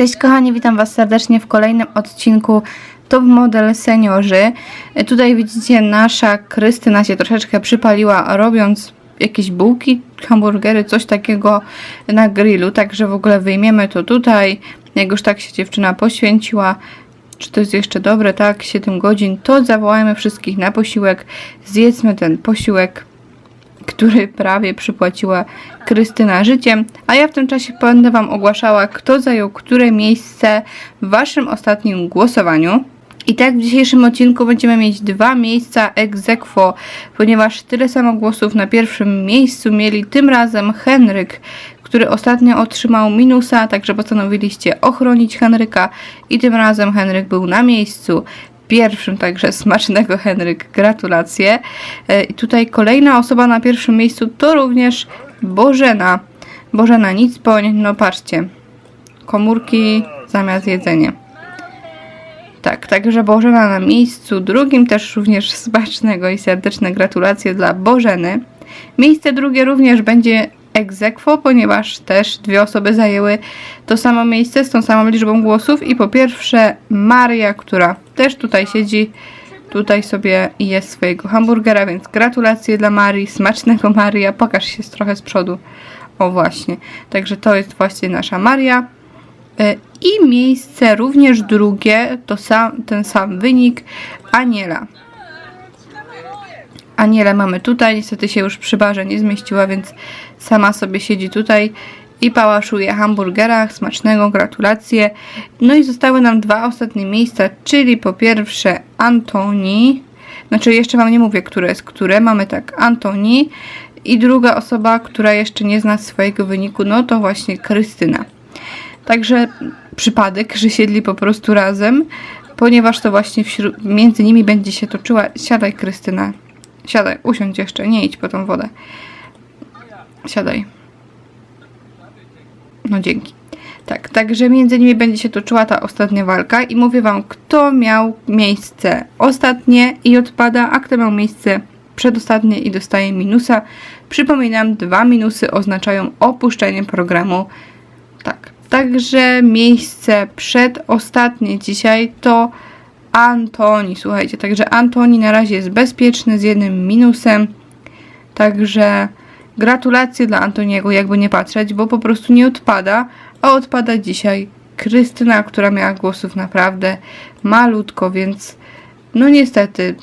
Cześć kochani, witam Was serdecznie w kolejnym odcinku Top Model Seniorzy. Tutaj widzicie, nasza Krystyna się troszeczkę przypaliła robiąc jakieś bułki, hamburgery, coś takiego na grillu, także w ogóle wyjmiemy to tutaj. Jak już tak się dziewczyna poświęciła, czy to jest jeszcze dobre, tak, 7 godzin, to zawołajmy wszystkich na posiłek, zjedzmy ten posiłek który prawie przypłaciła Krystyna życiem, a ja w tym czasie będę Wam ogłaszała, kto zajął które miejsce w Waszym ostatnim głosowaniu. I tak w dzisiejszym odcinku będziemy mieć dwa miejsca ex aequo, ponieważ tyle samo głosów na pierwszym miejscu mieli tym razem Henryk, który ostatnio otrzymał minusa, także postanowiliście ochronić Henryka i tym razem Henryk był na miejscu pierwszym, także smacznego Henryk, gratulacje. E, I tutaj kolejna osoba na pierwszym miejscu to również Bożena. Bożena Nicpoń, no patrzcie, komórki zamiast jedzenie. Tak, także Bożena na miejscu drugim, też również smacznego i serdeczne gratulacje dla Bożeny. Miejsce drugie również będzie aequo, ponieważ też dwie osoby zajęły to samo miejsce z tą samą liczbą głosów i po pierwsze Maria, która też tutaj siedzi, tutaj sobie je swojego hamburgera, więc gratulacje dla Marii, smacznego Maria, pokaż się trochę z przodu. O właśnie, także to jest właśnie nasza Maria. E, I miejsce również drugie, to sam, ten sam wynik, Aniela. Anielę mamy tutaj, niestety się już przy barze nie zmieściła, więc sama sobie siedzi tutaj i pałaszuje hamburgera, smacznego, gratulacje. No i zostały nam dwa ostatnie miejsca, czyli po pierwsze Antoni, znaczy jeszcze Wam nie mówię, które jest które, mamy tak Antoni i druga osoba, która jeszcze nie zna swojego wyniku, no to właśnie Krystyna. Także przypadek, że siedli po prostu razem, ponieważ to właśnie wśród, między nimi będzie się toczyła. Siadaj, Krystyna. Siadaj, usiądź jeszcze, nie idź po tą wodę. Siadaj. No dzięki. Tak, także między nimi będzie się toczyła ta ostatnia walka i mówię wam, kto miał miejsce ostatnie i odpada, a kto miał miejsce przedostatnie i dostaje minusa. Przypominam, dwa minusy oznaczają opuszczenie programu. Tak, także miejsce przedostatnie dzisiaj to Antoni, słuchajcie, także Antoni na razie jest bezpieczny z jednym minusem, także gratulacje dla Antoniego, jakby nie patrzeć, bo po prostu nie odpada, a odpada dzisiaj Krystyna, która miała głosów naprawdę malutko, więc no niestety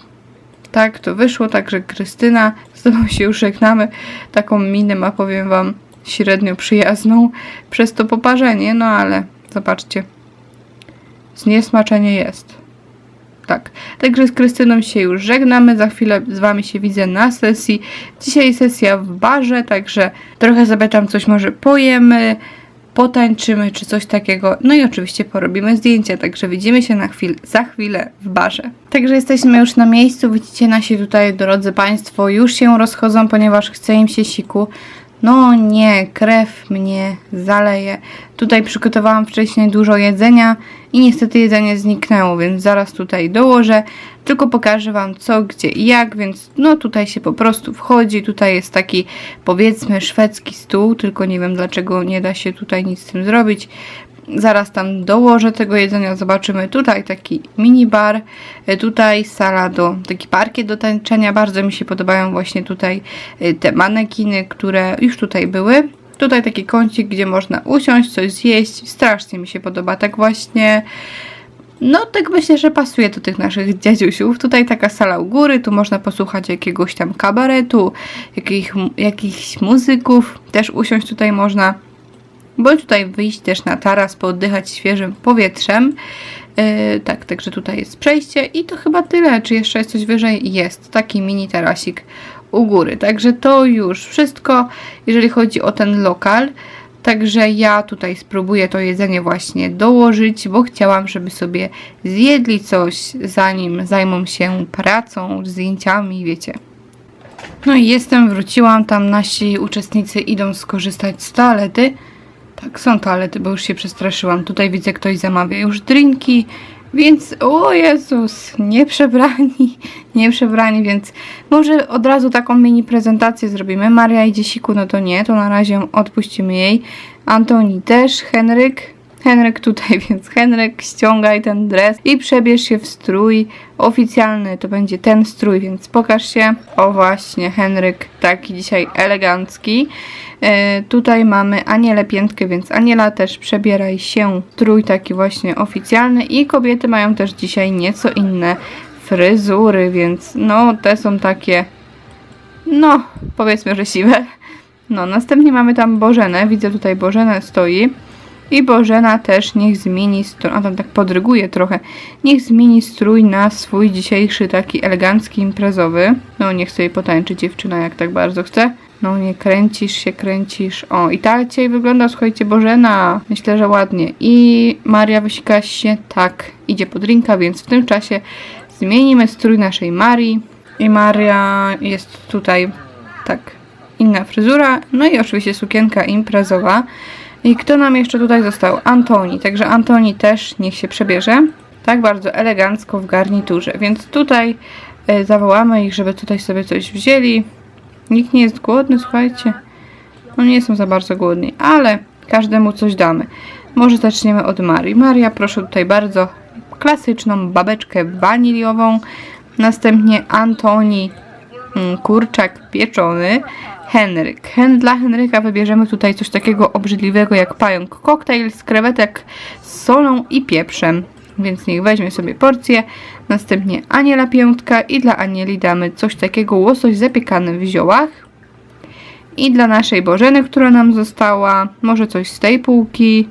tak to wyszło, także Krystyna, z tobą się już żegnamy, taką minę ma, powiem wam, średnio przyjazną przez to poparzenie, no ale zobaczcie, zniesmaczenie jest. Tak. Także z Krystyną się już żegnamy. Za chwilę z Wami się widzę na sesji. Dzisiaj sesja w barze, także trochę sobie coś może pojemy, potańczymy czy coś takiego. No i oczywiście porobimy zdjęcia, także widzimy się na chwil, za chwilę w barze. Także jesteśmy już na miejscu. Widzicie, nasi tutaj, drodzy Państwo, już się rozchodzą, ponieważ chce im się siku. No nie, krew mnie zaleje. Tutaj przygotowałam wcześniej dużo jedzenia i niestety jedzenie zniknęło, więc zaraz tutaj dołożę. Tylko pokażę Wam co, gdzie i jak, więc no tutaj się po prostu wchodzi. Tutaj jest taki powiedzmy szwedzki stół, tylko nie wiem dlaczego nie da się tutaj nic z tym zrobić. Zaraz tam dołożę tego jedzenia, zobaczymy. Tutaj taki mini bar, e, tutaj sala do, taki parkiet do tańczenia. Bardzo mi się podobają właśnie tutaj e, te manekiny, które już tutaj były. Tutaj taki kącik, gdzie można usiąść, coś zjeść. Strasznie mi się podoba. Tak właśnie. No, tak myślę, że pasuje do tych naszych dziadziusiów. Tutaj taka sala u góry, tu można posłuchać jakiegoś tam kabaretu, jakich, jakichś muzyków. Też usiąść tutaj można bądź tutaj wyjść też na taras, pooddychać świeżym powietrzem. Yy, tak, także tutaj jest przejście i to chyba tyle. Czy jeszcze jest coś wyżej? Jest taki mini tarasik u góry. Także to już wszystko, jeżeli chodzi o ten lokal. Także ja tutaj spróbuję to jedzenie właśnie dołożyć, bo chciałam, żeby sobie zjedli coś, zanim zajmą się pracą, zdjęciami, wiecie. No i jestem, wróciłam, tam nasi uczestnicy idą skorzystać z toalety. Tak, są toalety, bo już się przestraszyłam. Tutaj widzę, ktoś zamawia już drinki, więc o Jezus, nie przebrani, nie przebrani, więc może od razu taką mini prezentację zrobimy. Maria idzie siku, no to nie, to na razie odpuścimy jej. Antoni też, Henryk. Henryk tutaj, więc Henryk ściągaj ten dres i przebierz się w strój oficjalny, to będzie ten strój, więc pokaż się. O właśnie, Henryk taki dzisiaj elegancki. E, tutaj mamy Anielę Piętkę, więc Aniela też przebieraj się w strój taki właśnie oficjalny i kobiety mają też dzisiaj nieco inne fryzury, więc no te są takie no powiedzmy, że siwe. No, następnie mamy tam Bożenę. Widzę tutaj Bożenę stoi. I Bożena też niech zmieni strój, a tam tak podryguje trochę, niech zmieni strój na swój dzisiejszy taki elegancki, imprezowy. No niech sobie potańczy dziewczyna jak tak bardzo chce. No nie kręcisz się, kręcisz. O i tak dzisiaj wygląda, słuchajcie, Bożena. Myślę, że ładnie. I Maria wysika się, tak, idzie pod drinka, więc w tym czasie zmienimy strój naszej Marii. I Maria jest tutaj, tak, inna fryzura. No i oczywiście sukienka imprezowa. I kto nam jeszcze tutaj został? Antoni. Także Antoni też niech się przebierze. Tak bardzo elegancko w garniturze. Więc tutaj e, zawołamy ich, żeby tutaj sobie coś wzięli. Nikt nie jest głodny, słuchajcie. No nie są za bardzo głodni, ale każdemu coś damy. Może zaczniemy od Marii. Maria, proszę tutaj bardzo klasyczną babeczkę waniliową. Następnie Antoni mm, kurczak pieczony. Henryk. Hen, dla Henryka wybierzemy tutaj coś takiego obrzydliwego jak pająk koktajl z krewetek z solą i pieprzem. Więc niech weźmie sobie porcję. Następnie Aniela piątka i dla Anieli damy coś takiego łosoś zapiekany w ziołach. I dla naszej Bożeny, która nam została, może coś z tej półki.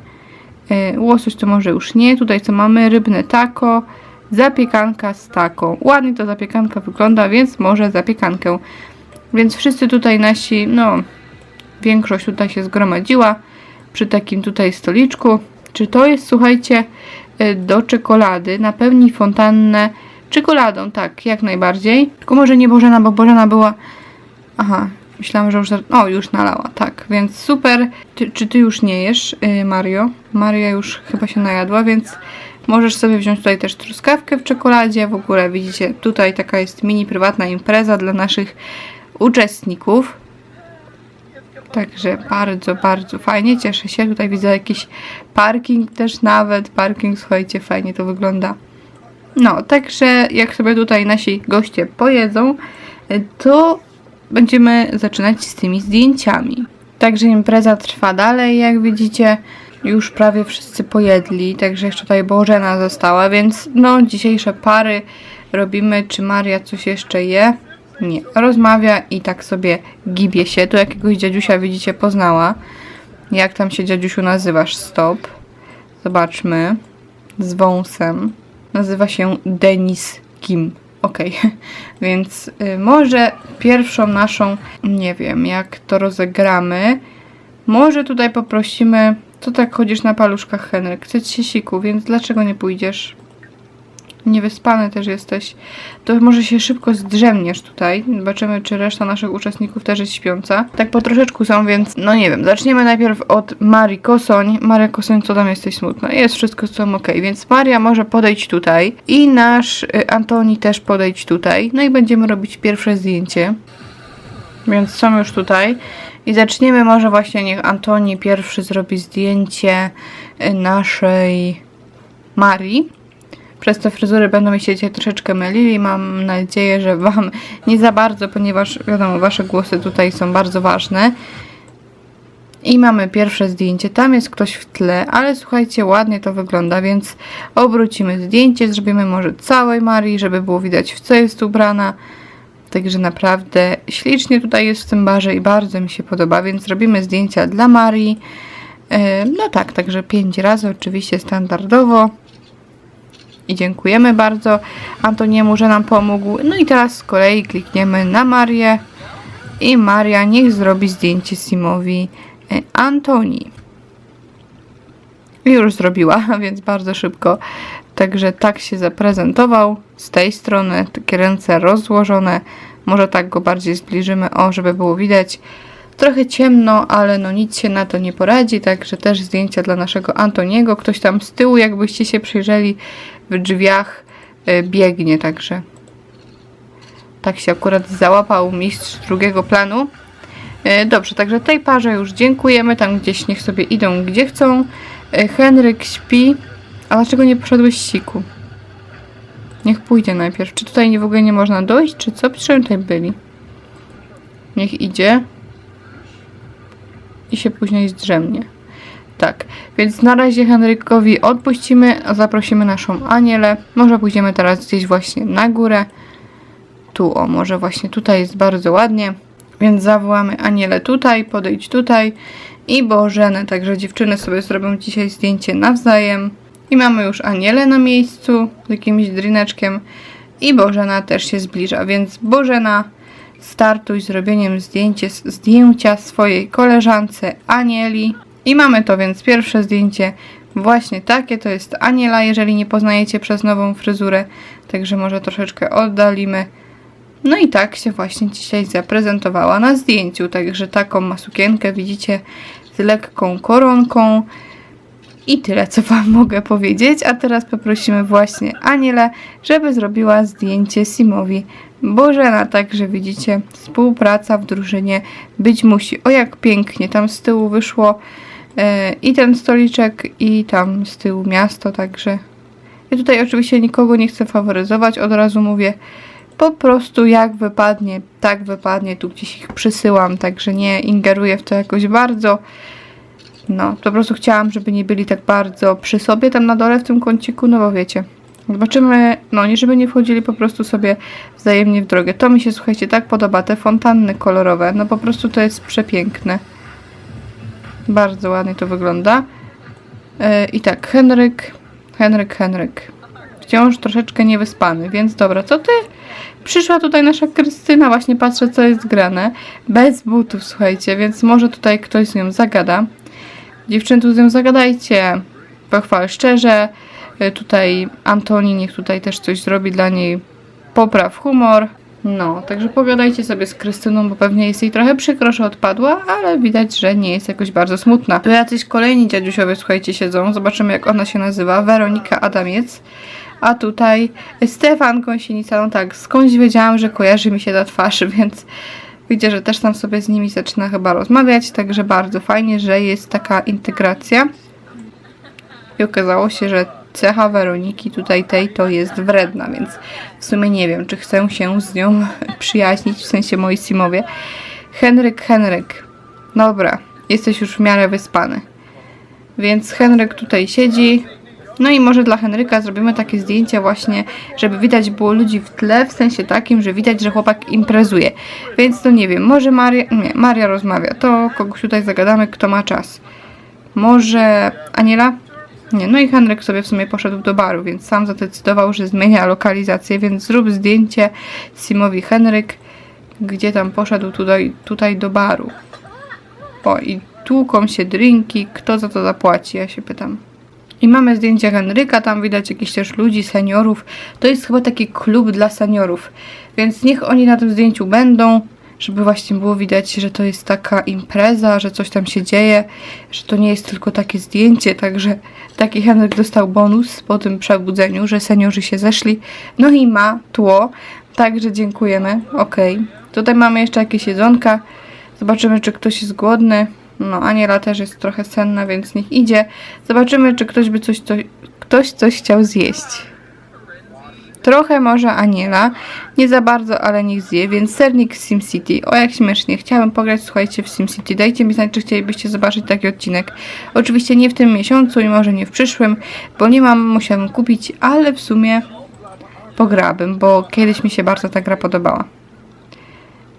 Yy, łosoś to może już nie. Tutaj co mamy? Rybne taco, zapiekanka z taką. Ładnie to zapiekanka wygląda, więc może zapiekankę. Więc wszyscy tutaj nasi, no, większość tutaj się zgromadziła przy takim tutaj stoliczku. Czy to jest, słuchajcie, y, do czekolady? Napełni fontannę czekoladą, tak, jak najbardziej. Tylko może nie Bożena, bo Bożena była... Aha, myślałam, że już... O, już nalała, tak, więc super. Ty, czy ty już nie jesz, yy, Mario? Maria już chyba się najadła, więc możesz sobie wziąć tutaj też truskawkę w czekoladzie. W ogóle widzicie, tutaj taka jest mini prywatna impreza dla naszych uczestników. Także bardzo, bardzo fajnie, cieszę się. Tutaj widzę jakiś parking też nawet. Parking, słuchajcie, fajnie to wygląda. No, także jak sobie tutaj nasi goście pojedzą, to będziemy zaczynać z tymi zdjęciami. Także impreza trwa dalej, jak widzicie. Już prawie wszyscy pojedli, także jeszcze tutaj Bożena została, więc no dzisiejsze pary robimy. Czy Maria coś jeszcze je? Nie, rozmawia i tak sobie gibie się. Tu jakiegoś dziadziusia widzicie poznała. Jak tam się dziadziusiu nazywasz? Stop. Zobaczmy. Z wąsem. Nazywa się Denis Kim. Okej, więc y, może pierwszą naszą, nie wiem jak to rozegramy. Może tutaj poprosimy. Co tak chodzisz na paluszkach, Henryk? Chce ci się siku, więc dlaczego nie pójdziesz? Niewyspany też jesteś. To może się szybko zdrzemniesz tutaj. Zobaczymy, czy reszta naszych uczestników też jest śpiąca. Tak po troszeczku są, więc no nie wiem. Zaczniemy najpierw od Marii Kosoń. Maria Kosoń, co tam jesteś smutna? Jest wszystko są ok, więc Maria może podejść tutaj i nasz y, Antoni też podejść tutaj. No i będziemy robić pierwsze zdjęcie. Więc są już tutaj. I zaczniemy może właśnie niech Antoni pierwszy zrobi zdjęcie y, naszej Marii. Przez te fryzury będą mi się dzisiaj troszeczkę mylili. Mam nadzieję, że Wam nie za bardzo, ponieważ wiadomo, Wasze głosy tutaj są bardzo ważne. I mamy pierwsze zdjęcie. Tam jest ktoś w tle, ale słuchajcie, ładnie to wygląda, więc obrócimy zdjęcie, zrobimy może całej Marii, żeby było widać w co jest ubrana. Także naprawdę ślicznie tutaj jest w tym barze i bardzo mi się podoba, więc robimy zdjęcia dla Marii. E, No tak, także pięć razy oczywiście standardowo. I dziękujemy bardzo Antoniemu, że nam pomógł. No i teraz z kolei klikniemy na Marię i Maria niech zrobi zdjęcie Simowi e, Antoni. Już zrobiła, więc bardzo szybko. Także tak się zaprezentował z tej strony, takie ręce rozłożone. Może tak go bardziej zbliżymy, o, żeby było widać. Trochę ciemno, ale no nic się na to nie poradzi, także też zdjęcia dla naszego Antoniego. Ktoś tam z tyłu, jakbyście się przyjrzeli w drzwiach, y, biegnie, także tak się akurat załapał mistrz drugiego planu. Y, Dobrze, także tej parze już dziękujemy, tam gdzieś niech sobie idą gdzie chcą. E, Henryk śpi. A dlaczego nie poszedłeś siku? Niech pójdzie najpierw. Czy tutaj w ogóle nie można dojść, czy co? Przecież tutaj byli. Niech idzie. I się później zdrzemnie. Tak, więc na razie Henrykowi odpuścimy, a zaprosimy naszą Anielę. Może pójdziemy teraz gdzieś właśnie na górę. Tu, o, może właśnie tutaj jest bardzo ładnie. Więc zawołamy Anielę tutaj, podejdź tutaj i Bożenę. Także dziewczyny sobie zrobią dzisiaj zdjęcie nawzajem. I mamy już Anielę na miejscu z jakimś drineczkiem. I Bożena też się zbliża, więc Bożena startuj z robieniem zdjęcie, zdjęcia swojej koleżance Anieli. I mamy to więc pierwsze zdjęcie właśnie takie, to jest Aniela, jeżeli nie poznajecie przez nową fryzurę, także może troszeczkę oddalimy. No i tak się właśnie dzisiaj zaprezentowała na zdjęciu, także taką ma sukienkę, widzicie, z lekką koronką. I tyle, co Wam mogę powiedzieć. A teraz poprosimy właśnie Anielę, żeby zrobiła zdjęcie Simowi Bożena. Także widzicie, współpraca w drużynie być musi. O, jak pięknie tam z tyłu wyszło e, i ten stoliczek, i tam z tyłu miasto. Także ja tutaj oczywiście nikogo nie chcę faworyzować, od razu mówię. Po prostu jak wypadnie, tak wypadnie, tu gdzieś ich przysyłam, także nie ingeruję w to jakoś bardzo. No, po prostu chciałam, żeby nie byli tak bardzo przy sobie tam na dole w tym kąciku, no bo wiecie. Zobaczymy, no nie żeby nie wchodzili po prostu sobie wzajemnie w drogę. To mi się, słuchajcie, tak podoba, te fontanny kolorowe, no po prostu to jest przepiękne. Bardzo ładnie to wygląda. Yy, I tak, Henryk, Henryk, Henryk. Wciąż troszeczkę niewyspany, więc dobra, co ty? Przyszła tutaj nasza Krystyna, właśnie patrzę co jest grane. Bez butów, słuchajcie, więc może tutaj ktoś z nią zagada. Dziewczyny tu z nią zagadajcie. Pochwal szczerze. Y, Tutaj Antoni niech tutaj też coś zrobi dla niej. Popraw humor. No, także pogadajcie sobie z Krystyną, bo pewnie jest jej trochę przykro, że odpadła, ale widać, że nie jest jakoś bardzo smutna. Tu jacyś kolejni dziadusiowie, słuchajcie, siedzą. Zobaczymy, jak ona się nazywa. Weronika Adamiec. A tutaj Stefan Gąsienica. No tak, skądś wiedziałam, że kojarzy mi się ta twarz, więc Widzę, że też tam sobie z nimi zaczyna chyba rozmawiać, także bardzo fajnie, że jest taka integracja. I okazało się, że cecha Weroniki tutaj tej to jest wredna, więc w sumie nie wiem, czy chcę się z nią przyjaźnić, w sensie moi simowie. Henryk, Henryk. Dobra, jesteś już w miarę wyspany. Więc Henryk tutaj siedzi. No i może dla Henryka zrobimy takie zdjęcia właśnie, żeby widać było ludzi w tle, w sensie takim, że widać, że chłopak imprezuje. Więc to nie wiem, może Maria, nie, Maria rozmawia, to kogoś tutaj zagadamy, kto ma czas. Może Aniela? Nie, no i Henryk sobie w sumie poszedł do baru, więc sam zadecydował, że zmienia lokalizację, więc zrób zdjęcie Simowi Henryk, gdzie tam poszedł tutaj, tutaj do baru. O, i tłuką się drinki, kto za to zapłaci, ja się pytam. I mamy zdjęcie Henryka, tam widać jakichś też ludzi, seniorów. To jest chyba taki klub dla seniorów, więc niech oni na tym zdjęciu będą, żeby właśnie było widać, że to jest taka impreza, że coś tam się dzieje, że to nie jest tylko takie zdjęcie, także taki Henryk dostał bonus po tym przebudzeniu, że seniorzy się zeszli. No i ma tło, także dziękujemy, okej. Tutaj mamy jeszcze jakieś jedzonka, zobaczymy czy ktoś jest głodny. No, Aniela też jest trochę senna, więc niech idzie. Zobaczymy, czy ktoś by coś, coś, ktoś coś chciał zjeść. Trochę może Aniela, nie za bardzo, ale niech zje, więc sernik z SimCity. O, jak śmiesznie. Chciałabym pograć, słuchajcie, w SimCity. Dajcie mi znać, czy chcielibyście zobaczyć taki odcinek. Oczywiście nie w tym miesiącu i może nie w przyszłym, bo nie mam, musiałabym kupić, ale w sumie pograłabym, bo kiedyś mi się bardzo ta gra podobała.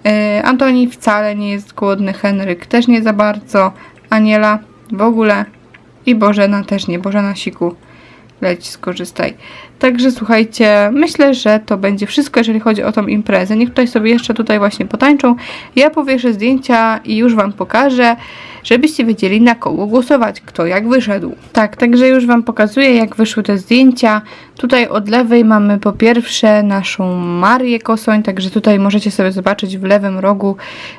Yy, Antoni wcale nie jest głodny, Henryk też nie za bardzo, Aniela w ogóle i Bożena też nie, Bożena siku, leć skorzystaj. Także słuchajcie, myślę, że to będzie wszystko, jeżeli chodzi o tą imprezę. Niech tutaj sobie jeszcze tutaj właśnie potańczą. Ja powieszę zdjęcia i już Wam pokażę, żebyście wiedzieli na kogo głosować, kto jak wyszedł. Tak, także już Wam pokazuję, jak wyszły te zdjęcia. Tutaj od lewej mamy po pierwsze naszą Marię Kosoń, także tutaj możecie sobie zobaczyć w lewym rogu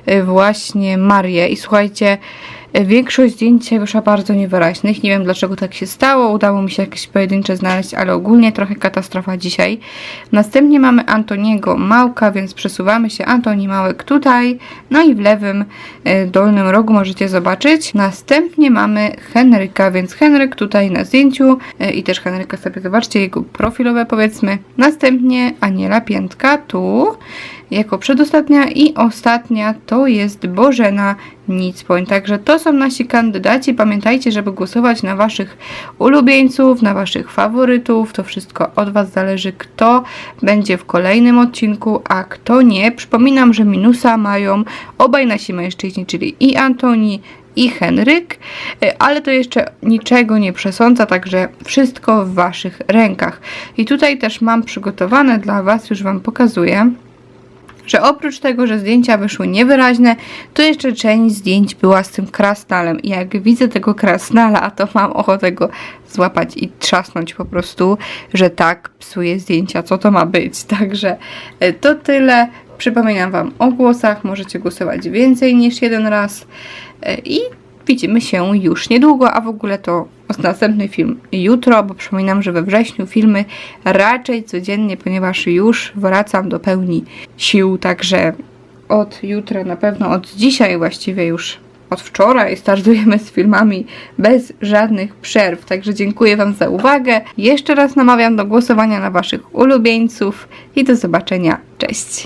y, właśnie Marię. I słuchajcie, Większość zdjęć wyszła bardzo niewyraźnych. Nie wiem dlaczego tak się stało. Udało mi się jakieś pojedyncze znaleźć, ale ogólnie trochę katastrofa dzisiaj. Następnie mamy Antoniego Małka, więc przesuwamy się Antoni Małek tutaj. No i w lewym e, dolnym rogu możecie zobaczyć. Następnie mamy Henryka, więc Henryk tutaj na zdjęciu e, i też Henryka sobie zobaczcie, jego profilowe powiedzmy. Następnie Aniela Piętka tu jako przedostatnia i ostatnia to jest Bożena Nicpoń. Także to są nasi kandydaci. Pamiętajcie, żeby głosować na waszych ulubieńców, na waszych faworytów. To wszystko od was zależy, kto będzie w kolejnym odcinku, a kto nie. Przypominam, że minusa mają obaj nasi mężczyźni, czyli i Antoni, i Henryk, y, ale to jeszcze niczego nie przesądza, także wszystko w waszych rękach. I tutaj też mam przygotowane dla was, już wam pokazuję że oprócz tego, że zdjęcia wyszły niewyraźne, to jeszcze część zdjęć była z tym krasnalem. I jak widzę tego krasnala, to mam ochotę go złapać i trzasnąć po prostu, że tak psuje zdjęcia, co to ma być. Także e, to tyle. Przypominam Wam o głosach, możecie głosować więcej niż jeden raz E, i widzimy się już niedługo, a w ogóle to następny film jutro, bo przypominam, że we wrześniu filmy raczej codziennie, ponieważ już wracam do pełni sił, także od jutra na pewno, od dzisiaj właściwie już od wczoraj startujemy z filmami bez żadnych przerw. Także dziękuję Wam za uwagę. Jeszcze raz namawiam do głosowania na Waszych ulubieńców i do zobaczenia. Cześć!